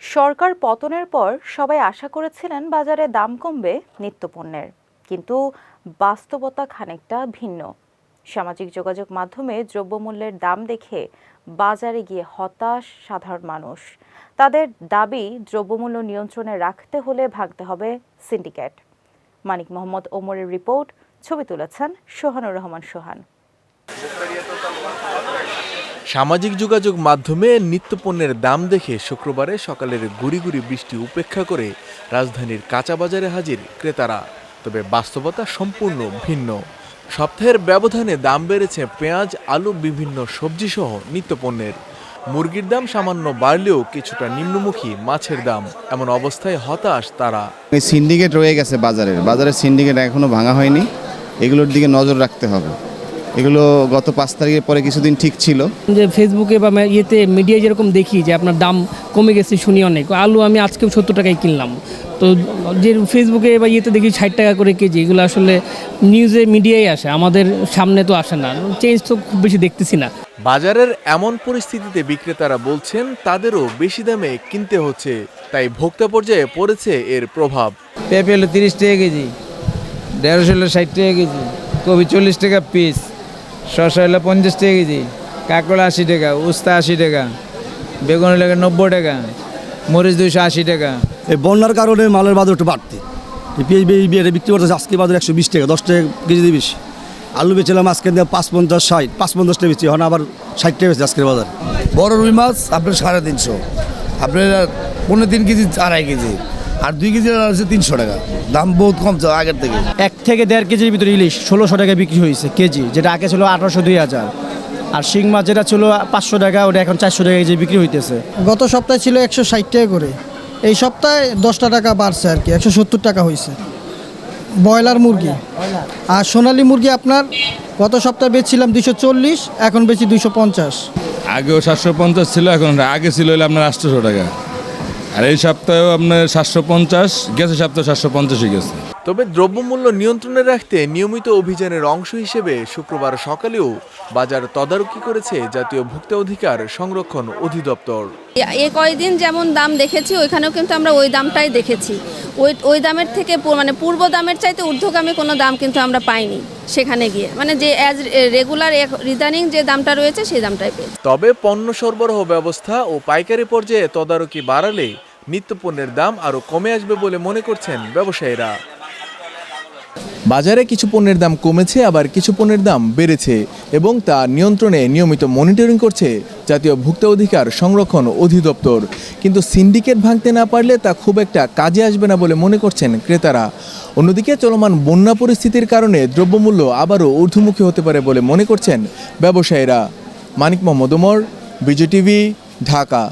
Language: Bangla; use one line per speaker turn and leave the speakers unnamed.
সরকার পতনের পর সবাই আশা করেছিলেন বাজারে দাম কমবে নিত্যপণ্যের। কিন্তু বাস্তবতা খানিকটা ভিন্ন। সামাজিক যোগাযোগ মাধ্যমে দ্রব্যমূল্যের দাম দেখে বাজারে গিয়ে হতাশ সাধারণ মানুষ। তাদের দাবি, দ্রব্যমূল্য নিয়ন্ত্রণে রাখতে হলে ভাগতে হবে সিন্ডিকেট। মানিক মোহাম্মদ ওমরের রিপোর্ট, ছবি তুলেছেন সোহানুর রহমান সোহান।
সামাজিক যোগাযোগ মাধ্যমে নিত্যপণ্যের দাম দেখে শুক্রবারে সকালের গুড়ি গুড়ি বৃষ্টি উপেক্ষা করে রাজধানীর কাঁচা বাজারে হাজির ক্রেতারা। তবে বাস্তবতা সম্পূর্ণ ভিন্ন। সপ্তাহের ব্যবধানে দাম বেড়েছে পেঁয়াজ, আলু, বিভিন্ন সবজিসহ নিত্যপণ্যের। মুরগির দাম সামান্য বাড়লেও কিছুটা নিম্নমুখী মাছের দাম। এমন অবস্থায় হতাশ তারা।
সিন্ডিকেট রয়ে গেছে বাজারের। বাজারের সিন্ডিকেট এখনও ভাঙা হয়নি। এগুলোর দিকে নজর রাখতে হবে। এগুলো গত পাঁচ তারিখের পরে কিছুদিন ঠিক ছিল।
যে ফেসবুকে বা ইয়েতে মিডিয়ায় যেরকম দেখি যে আপনার দাম কমে গেছে শুনি অনেক। আলু আমি আজকেও সত্তর টাকায় কিনলাম। তো যে ফেসবুকে বা ইয়েতে দেখি ষাট টাকা করে কেজি এগুলো আসলে নিউজে মিডিয়ায় আসে। আমাদের সামনে তো আসে না। চেঞ্জ তো খুব বেশি দেখতেছি না।
বাজারের এমন পরিস্থিতিতে বিক্রেতারা বলছেন তাদেরও বেশি দামে কিনতে হচ্ছে। তাই ভোক্তা পর্যায়ে পড়েছে এর প্রভাব।
পেঁপে হলো তিরিশ টাকা কেজি দেড়শো হলো ষাট টাকা কেজি কবি চল্লিশ টাকা পিস শসা হলো পঞ্চাশ টাকা কেজি। কাঁকড়া আশি টাকা উস্তা আশি টাকা বেগুন হলো নব্বই টাকা মরিচ দুইশো আশি টাকা।
এই বন্যার কারণে মালের বাজার একটু বাড়তি। এই পেঁয়াজ বে- বে- বিক্রি করতেছে আজকে বাজার একশো বিশ টাকা দশ টাকা কেজি দিয়ে বেশি। আলু বেছিলাম আজকে দিয়ে পাঁচ পঞ্চাশ ষাট পাঁচ পঞ্চাশ টাকা বেশি এখন আবার ষাট টাকা বেশি আজকের বাজার।
বড় রুই মাছ আপনার সাড়ে তিনশো। আপনার পনেরো তিন কেজি আড়াই কেজি। আর দুই কেজি আছে তিনশো টাকা। দাম বহুত কমছে আগের থেকে।
এক থেকে দেড় কেজির ভিতরে ইলিশ ষোলোশো টাকা বিক্রি হয়েছে কেজি যেটা আগে ছিল আঠারোশো দুই হাজার। আর শিং মাছ যেটা ছিল পাঁচশো টাকা ওটা এখন চারশো টাকা কেজি বিক্রি হইতেছে।
গত সপ্তাহে ছিল একশো ষাট টাকা করে। এই সপ্তাহে দশটা টাকা বাড়ছে আর কি একশো সত্তর টাকা হয়েছে ব্রয়লার মুরগি। আর সোনালি মুরগি আপনার গত সপ্তাহে বেচছিলাম দুশো চল্লিশ এখন বেচি দুশো পঞ্চাশ।
আগেও সাতশো পঞ্চাশ ছিল এখন আগে ছিল আপনার আটশোশো টাকা। আর এই সপ্তাহেও আপনার সাতশো পঞ্চাশ গেছে সপ্তাহে সাতশো পঞ্চাশই গেছে।
তবে দ্রব্যমূল্য নিয়ন্ত্রণে রাখতে নিয়মিত অভিযানের অংশ হিসেবে শুক্রবার সকালেও বাজার তদারকি করেছে জাতীয় ভোক্তা অধিকার সংরক্ষণ অধিদপ্তর।
এ কয়দিন যেমন দাম দেখেছি ওইখানেও কিন্তু আমরা ওই দামটাই দেখেছি। ওই ওই দামের থেকে মানে পূর্ব দামের চাইতে ঊর্ধ্বগামী কোনো দাম কিন্তু আমরা পাইনি সেখানে গিয়ে। মানে যে অ্যাজ রেগুলার রিটার্নিং যে দামটা রয়েছে সেই দামটাই পেয়েছি।
তবে পণ্য সরবরাহ ব্যবস্থা ও পাইকারি পর্যায়ে তদারকি বাড়ালে নিত্যপণ্যের দাম আরও কমে আসবে বলে মনে করছেন ব্যবসায়ীরা। বাজারে কিছু পণ্যের দাম কমেছে, আবার কিছু পণ্যের দাম বেড়েছে এবং তা নিয়ন্ত্রণে নিয়মিত মনিটরিং করছে জাতীয় ভোক্তা অধিকার সংরক্ষণ অধিদপ্তর। কিন্তু সিন্ডিকেট ভাঙতে না পারলে তা খুব একটা কাজে আসবে না বলে মনে করছেন ক্রেতারা। অন্যদিকে চলমান বন্যা পরিস্থিতির কারণে দ্রব্যমূল্য আবারও ঊর্ধ্বমুখী হতে পারে বলে মনে করছেন ব্যবসায়ীরা। মানিক মোহাম্মদ ওমর বিজয় টিভি ঢাকা।